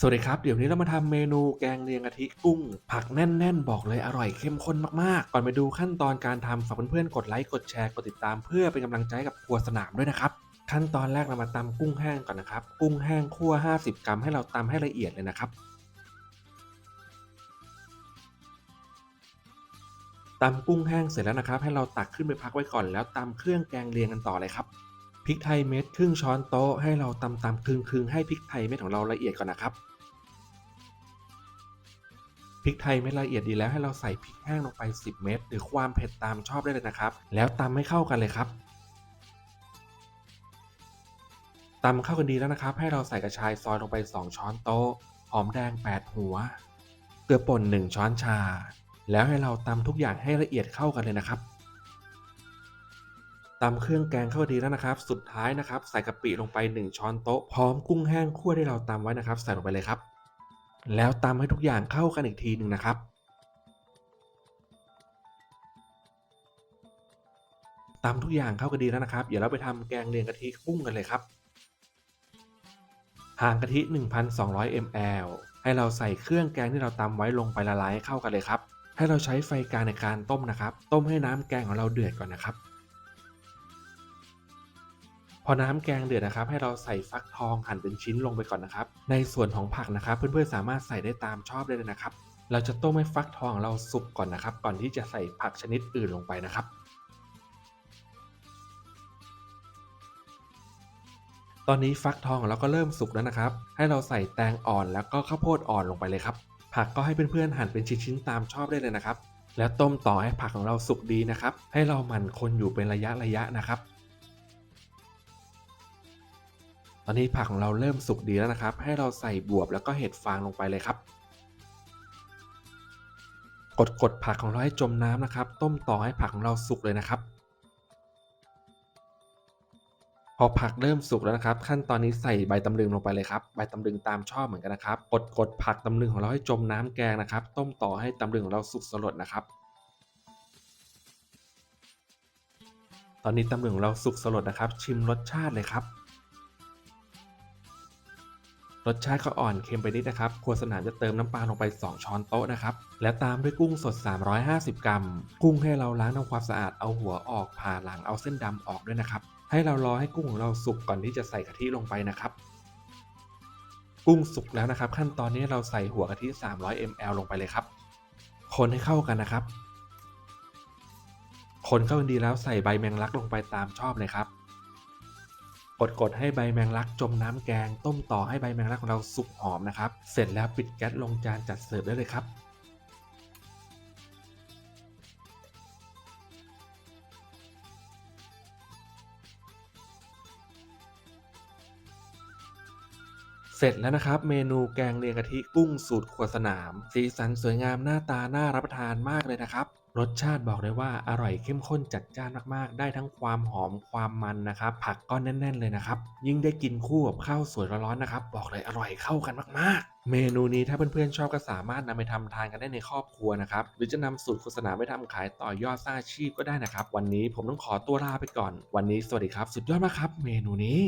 สวัสดีครับ เดี๋ยวนี้เรามาทำเมนูแกงเลียงกะทิกุ้ง ผักแน่น ๆ บอกเลยอร่อยเข้มข้นมากๆ ก่อนไปดูขั้นตอนการทำฝากเพื่อนๆกดไลค์กดแชร์กดติดตามเพื่อเป็นกำลังใจกับครัวสนามด้วยนะครับ ขั้นตอนแรกเรามาตำกุ้งแห้งก่อนนะครับ กุ้งแห้งคั่ว 50 กรัมให้เราตำให้ละเอียดเลยนะครับตำกุ้งแห้งเสร็จแล้วนะครับ ให้เราตักขึ้นไปพักไว้ก่อนแล้วตำเครื่องแกงเลียงกันต่อเลยครับ พริกไทยเม็ดครึ่งช้อนโต๊ะให้เราตำตำคลึงๆให้พริกไทยเม็ดของเราละเอียดก่อนนะครับพริกไทยเม็ดละเอียดดีแล้วให้เราใส่พริกแห้งลงไป 10 เม็ดหรือความเผ็ดตามชอบได้เลยนะครับ แล้วตำให้เข้ากันเลยครับตำเข้ากันดีแล้วนะครับ ให้เราใส่กระชายซอยลงไป 2 ช้อนโต๊ะหอมแดง 8 หัวเกลือป่น 1 ช้อนชา แล้วให้เราตำทุกอย่างให้ละเอียดเข้ากันเลยนะครับ ตำเครื่องแกงเข้าดีแล้วนะครับ สุดท้ายนะครับ ใส่กะปิลงไป 1 ช้อนโต๊ะ พร้อมกุ้งแห้งคั่วที่เราตำไว้นะครับ ใส่ลงไปเลยครับ แล้วตำให้ทุกอย่างเข้ากันอีกทีหนึ่งนะครับ ตำทุกอย่างเข้ากันดีแล้วนะครับ เดี๋ยวเราไปทำแกงเลียงกะทิกุ้งกันเลยครับ ห่างกะทิ 1,200 ml ให้เราใส่เครื่องแกงที่เราตำไว้ลงไปละลายให้เข้ากันเลยครับ ให้เราใช้ไฟกลางในการต้มนะครับ ต้มให้น้ำแกงของเราเดือดก่อนนะครับ อน้ำแกงเดือดนะครับ ให้เราใส่ฟักทองหั่นเป็นชิ้นลงไปก่อนนะครับ ในส่วนของผักนะครับ เพื่อนๆสามารถใส่ได้ตามชอบได้เลยนะครับ เราจะต้มให้ฟักทองเราสุกก่อนนะครับ ก่อนที่จะใส่ผักชนิดอื่นลงไปนะครับ ตอนนี้ฟักทองของเราก็เริ่มสุกแล้วนะครับ ให้เราใส่แตงอ่อนแล้วก็ข้าวโพดอ่อนลงไปเลยครับ ผักก็ให้เพื่อนๆหั่นเป็นชิ้นๆตามชอบได้เลยนะครับ แล้วต้มต่อให้ผักของเราสุกดีนะครับ ให้เราหมั่นคนอยู่เป็นระยะระยะนะครับ อนนี้ผักของเราเริ่มสุกดีแล้วนะครับ ให้เราใส่บวบแล้วก็เห็ดฟางลงไปเลยครับ กดกดผักของเราให้จมน้ำนะครับ ต้มต่อให้ผักของเราสุกเลยนะครับ พอผักเริ่มสุกแล้วนะครับ ขั้นตอนนี้ใส่ใบตำลึงลงไปเลยครับ ใบตำลึงตามชอบเหมือนกันนะครับ กดกดผักตำลึงของเราให้จมน้ำแกงนะครับ ต้มต่อให้ตำลึงของเราสุกสลดนะครับตอนนี้ตำลึงของเราสุกสลดนะครับ ชิมรสชาติเลยครับ รสชาติก็อ่อนเค็มไปนิดนะครับครัวสนามจะเติมน้ำปลาลงไป 2 ช้อนโต๊ะนะครับ และตามด้วยกุ้งสด 350 กรัม กุ้งให้เราล้างทำความสะอาดเอาหัวออกผ่าหลังเอาเส้นดำออกด้วยนะครับ ให้เรารอให้กุ้งของเราสุกก่อนที่จะใส่กะทิลงไปนะครับ กุ้งสุกแล้วนะครับ ขั้นตอนนี้เราใส่หัวกะทิ 300 ml ลงไปเลยครับ คนให้เข้ากันนะครับ คนเข้ากันดีแล้วใส่ใบแมงลักลงไปตามชอบเลยครับ กดกดให้ใบแมงลักจมน้ำแกง ต้มต่อให้ใบแมงลักของเราสุกหอมนะครับ เสร็จแล้วปิดแก๊สลงจานจัดเสิร์ฟได้เลยครับ เสร็จแล้วนะครับ เมนูแกงเลียงกะทิกุ้งสูตรครัวสนาม สีสันสวยงามหน้าตาน่ารับประทานมากเลยนะครับ รสชาติบอกเลยว่าอร่อยเข้มข้นจัดจ้านมากๆ ได้ทั้งความหอมความมันนะครับ ผักก็แน่น ๆ เลยนะครับ ยิ่งได้กินคู่กับข้าวสวยร้อนๆนะครับ บอกเลยอร่อยเข้ากันมากๆเมนูนี้ถ้าเพื่อนๆชอบก็สามารถนำไปทำทานกันได้ในครอบครัวนะครับ หรือจะนำสูตรโฆษณาไปทำขายต่อยอดสร้างอาชีพก็ได้นะครับ วันนี้ผมต้องขอตัวลาไปก่อน วันนี้สวัสดีครับ สุดยอดมากครับ เมนูนี้